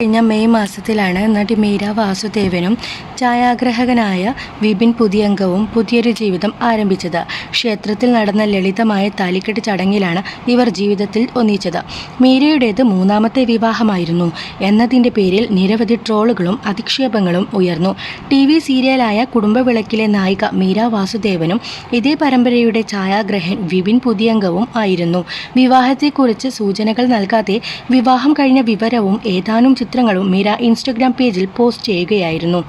കഴിഞ്ഞ മെയ് മാസത്തിലാണ് നടി മീര വാസുദേവനും ഛായാഗ്രഹകനായ വിപിൻ പുതിയംഗവും പുതിയൊരു ജീവിതം ആരംഭിച്ചത്. ക്ഷേത്രത്തിൽ നടന്ന ലളിതമായ താലിക്കെട്ട് ചടങ്ങിലാണ് ഇവർ ജീവിതത്തിൽ ഒന്നിച്ചത്. മീരയുടേത് മൂന്നാമത്തെ വിവാഹമായിരുന്നു. എന്നതിന്റെ പേരിൽ നിരവധി ട്രോളുകളും അധിക്ഷേപങ്ങളും ഉയർന്നു. ടി വി സീരിയലായ കുടുംബവിളക്കിലെ നായിക മീര വാസുദേവനും ഇതേ പരമ്പരയുടെ ഛായാഗ്രഹൻ വിപിൻ പുതിയംഗവും ആയിരുന്നു. വിവാഹത്തെക്കുറിച്ച് സൂചനകൾ നൽകാതെ വിവാഹം കഴിഞ്ഞ വിവരവും ഏതാനും ചിത്രങ്ങളും മീര ഇൻസ്റ്റഗ്രാം പേജിൽ പോസ്റ്റ് ചെയ്യുകയായിരുന്നു.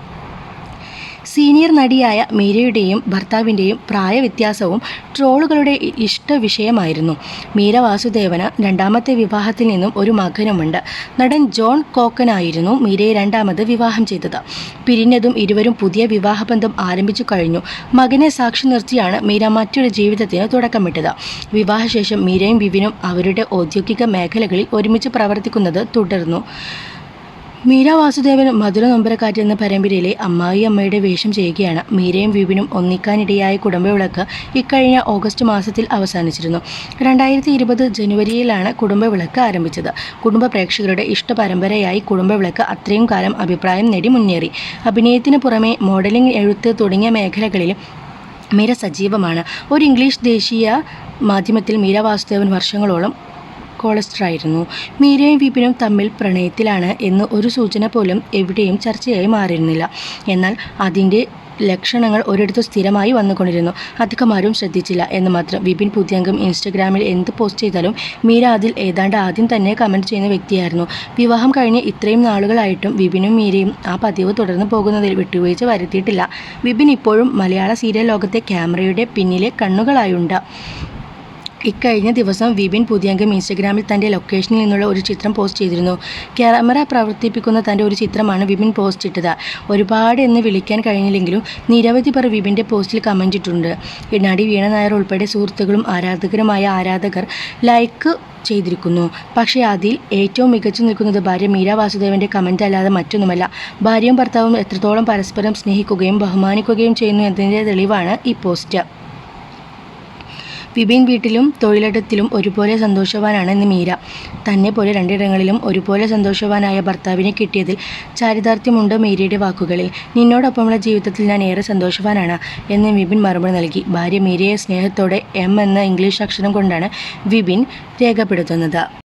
സീനിയർ നടിയായ മീരയുടെയും ഭർത്താവിന്റെയും പ്രായവ്യത്യാസവും ട്രോളുകളുടെ ഇഷ്ടവിഷയമായിരുന്നു. ഇഷ്ട വിഷയമായിരുന്നു മീര വാസുദേവന് രണ്ടാമത്തെ വിവാഹത്തിൽ നിന്നും ഒരു മകനുമുണ്ട്. നടൻ ജോൺ കോക്കനായിരുന്നു മീരയെ രണ്ടാമത് വിവാഹം ചെയ്തത്. പിരിഞ്ഞതും ഇരുവരും പുതിയ വിവാഹബന്ധം ആരംഭിച്ചു കഴിഞ്ഞു. മകനെ സാക്ഷി നിർത്തിയാണ് മീര മറ്റൊരു ജീവിതത്തിന് തുടക്കമിട്ടത്. വിവാഹശേഷം മീരയും വിവിനും അവരുടെ ഔദ്യോഗിക മേഖലകളിൽ ഒരുമിച്ച് പ്രവർത്തിക്കുന്നത് തുടർന്നു. മീര വാസുദേവൻ മധുര നൊമ്പരക്കാറ്റ് എന്ന പരമ്പരയിലെ അമ്മായി അമ്മയുടെ വേഷം ചെയ്യുകയാണ്. മീരയും വിപിനും ഒന്നിക്കാനിടയായ കുടുംബവിളക്ക് ഇക്കഴിഞ്ഞ ഓഗസ്റ്റ് മാസത്തിൽ അവസാനിച്ചിരുന്നു. രണ്ടായിരത്തി ഇരുപത് ജനുവരിയിലാണ് കുടുംബവിളക്ക് ആരംഭിച്ചത്. കുടുംബ പ്രേക്ഷകരുടെ ഇഷ്ട പരമ്പരയായി കുടുംബവിളക്ക് അത്രയും കാലം അഭിപ്രായം നേടി മുന്നേറി. അഭിനയത്തിന് പുറമെ മോഡലിംഗ് എഴുത്ത് തുടങ്ങിയ മേഖലകളിലും മീര സജീവമാണ്. ഒരു ഇംഗ്ലീഷ് ദേശീയ മാധ്യമത്തിൽ മീര വാസുദേവൻ വർഷങ്ങളോളം കോളസ്റ്ററായിരുന്നു മീരയും വിപിനും തമ്മിൽ പ്രണയത്തിലാണ് എന്ന് ഒരു സൂചന പോലും എവിടെയും ചർച്ചയായി മാറിയിരുന്നില്ല. എന്നാൽ അതിന്റെ ലക്ഷണങ്ങൾ ഒരിടത്ത് സ്ഥിരമായി വന്നുകൊണ്ടിരുന്നു. അധികമാരും ശ്രദ്ധിച്ചില്ല എന്ന് മാത്രം. വിപിൻ പുതിയംഗം ഇൻസ്റ്റഗ്രാമിൽ എന്ത് പോസ്റ്റ് ചെയ്താലും മീര അതിൽ ഏതാണ്ട് ആദ്യം തന്നെ കമന്റ് ചെയ്യുന്ന വ്യക്തിയായിരുന്നു. വിവാഹം കഴിഞ്ഞ് ഇത്രയും നാളുകളായിട്ടും വിപിനും മീരയും ആ പതിവ് തുടർന്ന് പോകുന്നതിൽ വിട്ടുവീഴ്ച വരുത്തിയിട്ടില്ല. വിപിൻ ഇപ്പോഴും മലയാള സീരിയൽ ലോകത്തെ ക്യാമറയുടെ പിന്നിലെ കണ്ണുകളായുണ്ട്. ഇക്കഴിഞ്ഞ ദിവസം വിപിൻ പുതിയംഗം ഇൻസ്റ്റഗ്രാമിൽ തന്റെ ലൊക്കേഷനിൽ നിന്നുള്ള ഒരു ചിത്രം പോസ്റ്റ് ചെയ്തിരുന്നു. ക്യാമറ പ്രവർത്തിപ്പിക്കുന്ന തന്റെ ഒരു ചിത്രമാണ് വിപിൻ പോസ്റ്റ് ഇട്ടത്. ഒരുപാട് എന്ന് വിളിക്കാൻ കഴിഞ്ഞില്ലെങ്കിലും നിരവധി പേർ വിപിന്റെ പോസ്റ്റിൽ കമന്റ് ഇട്ടിട്ടുണ്ട്. നടി വീണ നായർ ഉൾപ്പെടെ സുഹൃത്തുക്കളും ആരാധകരുമായ ആരാധകർ ലൈക്ക് ചെയ്തിരിക്കുന്നു. പക്ഷേ അതിൽ ഏറ്റവും മികച്ചു നിൽക്കുന്നത് ഭാര്യ മീര വാസുദേവന്റെ കമന്റ് അല്ലാതെ മറ്റൊന്നുമല്ല. ഭാര്യയും ഭർത്താവും എത്രത്തോളം പരസ്പരം സ്നേഹിക്കുകയും ബഹുമാനിക്കുകയും ചെയ്യുന്നു എന്നതിന്റെ തെളിവാണ് ഈ പോസ്റ്റ്. വിപിൻ വീട്ടിലും തൊഴിലിടത്തിലും ഒരുപോലെ സന്തോഷവാനാണ് ഇന്ന് മീര. തന്നെ പോലെ രണ്ടിടങ്ങളിലും ഒരുപോലെ സന്തോഷവാനായ ഭർത്താവിനെ കിട്ടിയതിൽ ചാരിതാർത്ഥ്യമുണ്ട് മീരയുടെ വാക്കുകളിൽ. നിന്നോടൊപ്പമുള്ള ജീവിതത്തിൽ ഞാൻ ഏറെ സന്തോഷവാനാണ് എന്ന് വിപിൻ മറുപടി നൽകി. ഭാര്യ മീരയെ സ്നേഹത്തോടെ എം എന്ന ഇംഗ്ലീഷ് അക്ഷരം കൊണ്ടാണ് വിപിൻ രേഖപ്പെടുത്തുന്നത്.